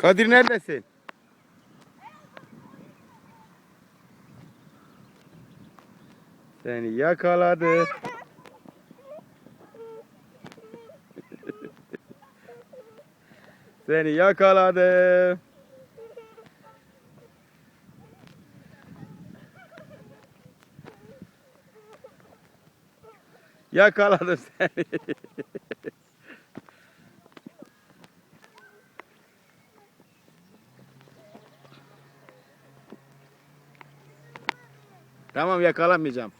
Kadir neredesin? Seni yakaladı. Seni yakaladı. Yakaladım seni. Tamam yakalamayacağım.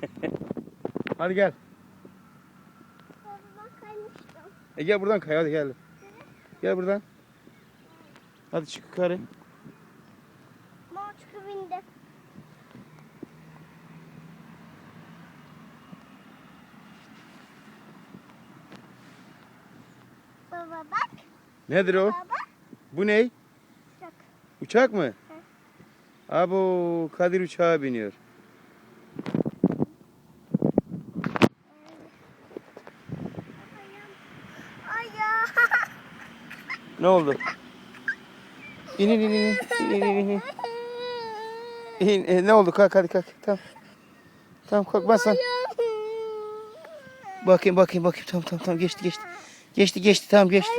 Hadi gel. E gel buradan kay hadi gel. Gel buradan. Hadi çık yukarı. Maç bindi. Baba bak. Nedir o? Baba. Bu ne? Uçak. Uçak mı? Abo Kadir uçağa biniyor. Ne oldu? İn in in in. İn in in e, ne oldu? Kalk hadi kalk. Tamam. Tamam kalk ben sana. Bakayım bakayım bakayım. Tamam tamam tamam geçti geçti. Geçti geçti tamam geçti.